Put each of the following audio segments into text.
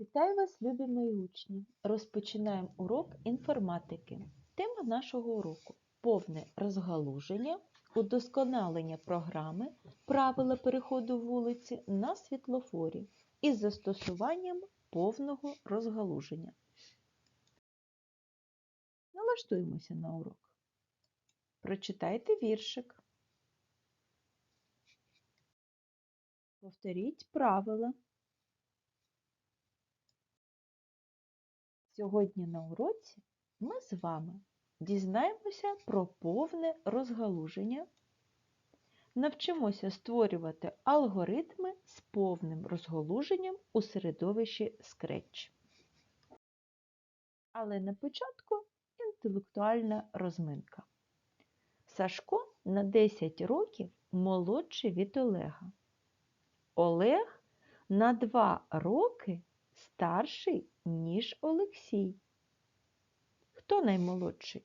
Вітаю вас, любі мої учні! Розпочинаємо урок інформатики. Тема нашого уроку повне розгалуження, удосконалення програми, правила переходу вулиці на світлофорі із застосуванням повного розгалуження. Налаштуємося на урок. Прочитайте віршик. Повторіть правила. Сьогодні на уроці ми з вами дізнаємося про повне розгалуження, навчимося створювати алгоритми з повним розгалуженням у середовищі Scratch. Але на початку інтелектуальна розминка. Сашко на 10 років молодший від Олега. Олег на 2 роки старший, ніж Олексій. Хто наймолодший?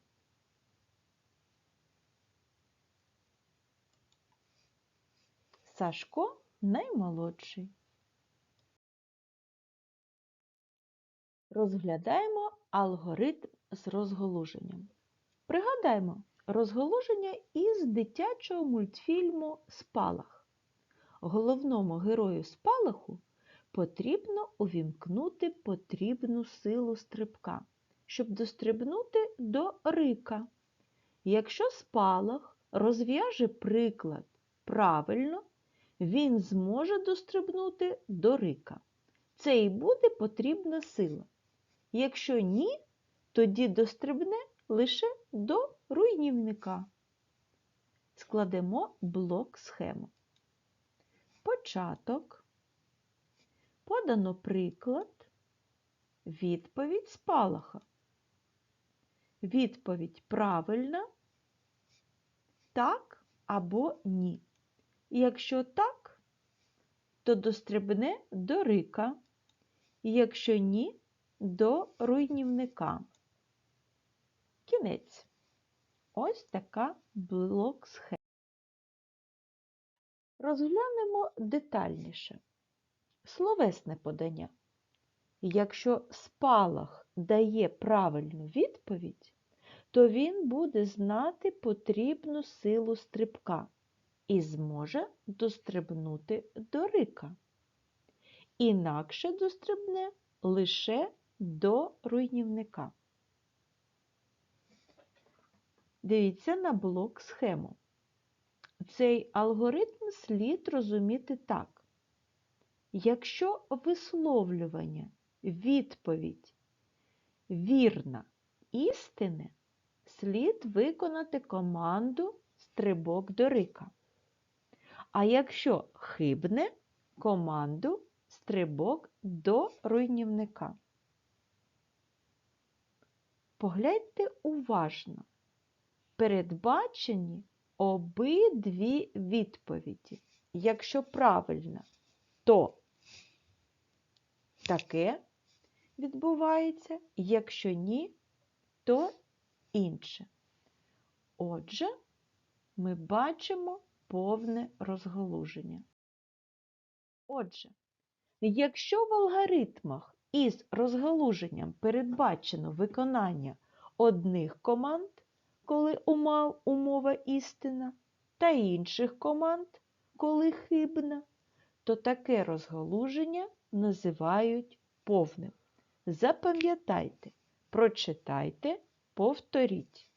Сашко наймолодший. Розглядаємо алгоритм з розголуженням. Пригадаємо розголуження із дитячого мультфільму Спалах. Головному герою спалаху потрібно увімкнути потрібну силу стрибка, щоб дострибнути до рика. Якщо спалах розв'яже приклад правильно, він зможе дострибнути до рика. Це і буде потрібна сила. Якщо ні, тоді дострибне лише до руйнівника. Складемо блок схему. Початок. Подано приклад, відповідь спалаха. Відповідь правильна, так або ні. Якщо так, то дострибне до рика, якщо ні, до руйнівника. Кінець. Ось така блок схема. Розглянемо детальніше. Словесне подання. Якщо спалах дає правильну відповідь, то він буде знати потрібну силу стрибка і зможе дострибнути до рика. Інакше дострибне лише до руйнівника. Дивіться на блок схему. Цей алгоритм слід розуміти так. Якщо висловлювання, відповідь вірна істини, слід виконати команду стрибок до рика. А якщо хибне команду стрибок до руйнівника. Погляньте уважно. Передбачені обидві відповіді. Якщо правильно, то таке відбувається, якщо ні, то інше. Отже, ми бачимо повне розгалуження. Отже, якщо в алгоритмах із розгалуженням передбачено виконання одних команд, коли умова істина, та інших команд, коли хибна, то таке розгалуження називають повним. Запам'ятайте, прочитайте, повторіть.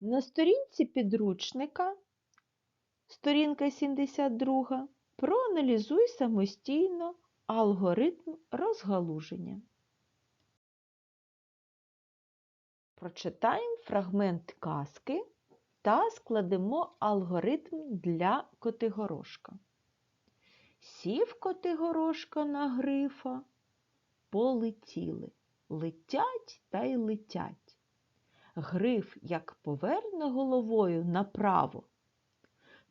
На сторінці підручника, сторінка 72, проаналізуй самостійно алгоритм розгалуження. Прочитаємо фрагмент казки та складемо алгоритм для Котигорошка. Сів Котигорошка на грифа, полетіли, летять та й летять. Гриф, як поверне головою направо,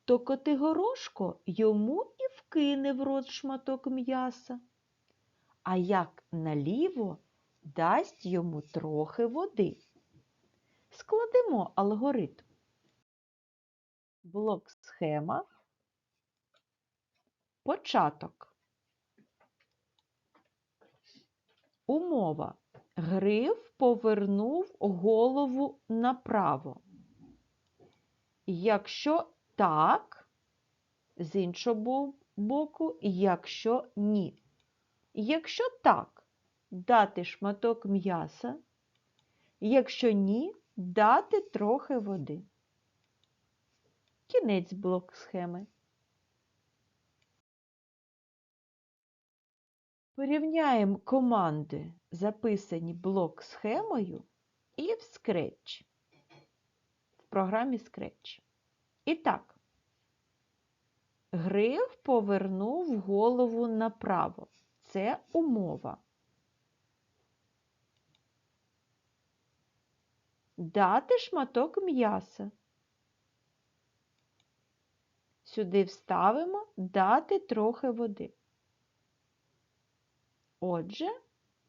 то Котигорошко йому і вкине в рот шматок м'яса, а як наліво дасть йому трохи води. Складемо алгоритм блок схема, початок. Умова. Гриф повернув голову направо. Якщо так, з іншого боку, якщо ні. Якщо так, дати шматок м'яса, якщо ні, дати трохи води. Кінець блок схеми. Порівняємо команди, записані блок схемою, і в Scratch, в програмі Scratch. І так, Гриф повернув голову направо. Це умова. Дати шматок м'яса. Сюди вставимо дати трохи води. Отже,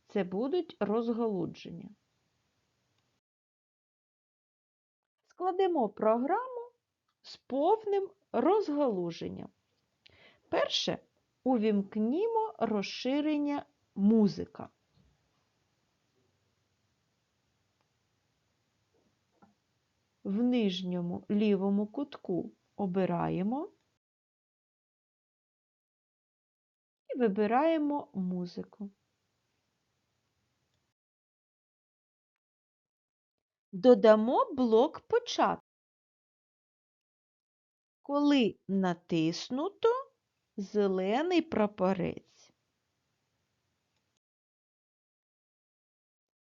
це будуть розгалудження. Складемо програму з повним розгалуженням. Перше, увімкнімо розширення музика. В нижньому лівому кутку обираємо і вибираємо музику. Додамо блок початку. Коли натиснуто зелений прапорець.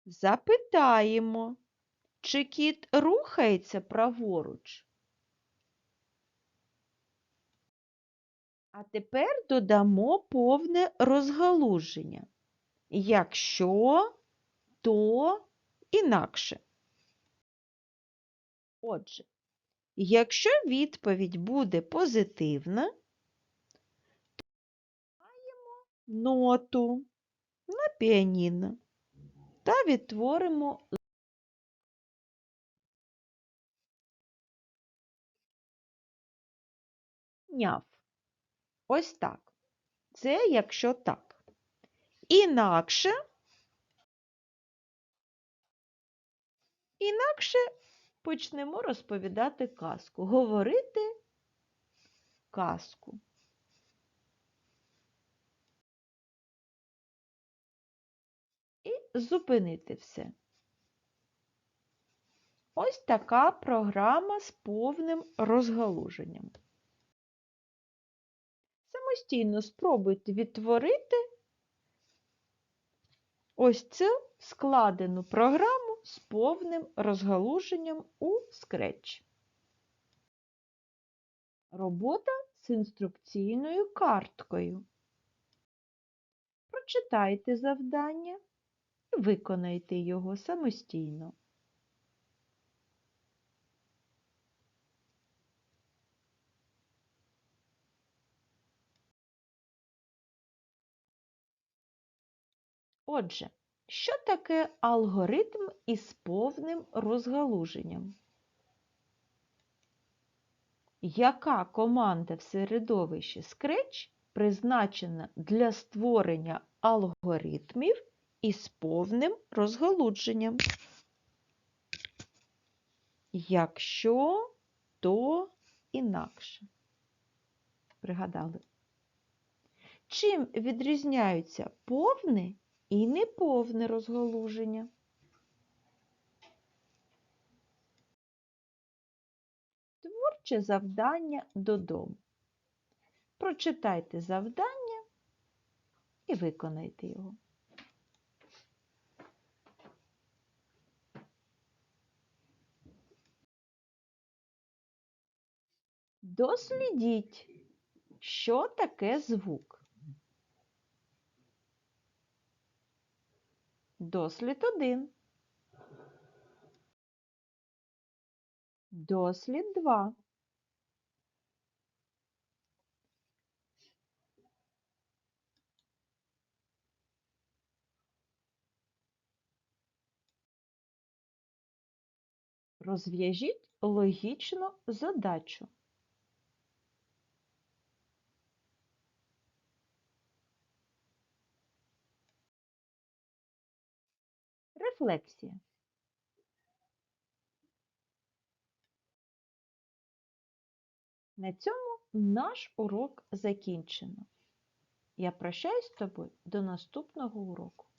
Запитаємо, чи кіт рухається праворуч. А тепер додамо повне розгалуження. Якщо, то інакше. Отже, якщо відповідь буде позитивна, то маємо ноту на піаніно та відтворимо няв. Ось так. Це якщо так. Інакше, інакше почнемо розповідати казку, говорити казку. І зупинити все. Ось така програма з повним розгалуженням. Самостійно спробуйте відтворити ось цю складену програму з повним розгалуженням у Scratch. Робота з інструкційною карткою. Прочитайте завдання і виконайте його самостійно. Отже, що таке алгоритм із повним розгалуженням? Яка команда в середовищі Scratch призначена для створення алгоритмів із повним розгалудженням? Якщо, то інакше. Пригадали? Чим відрізняються повне і неповне розгалуження? Творче завдання додому. Прочитайте завдання і виконайте його. Дослідіть, що таке звук. Дослід 1. Дослід 2. Розв'яжіть логічну задачу. Рефлексія. На цьому наш урок закінчено. Я прощаюсь з тобою до наступного уроку.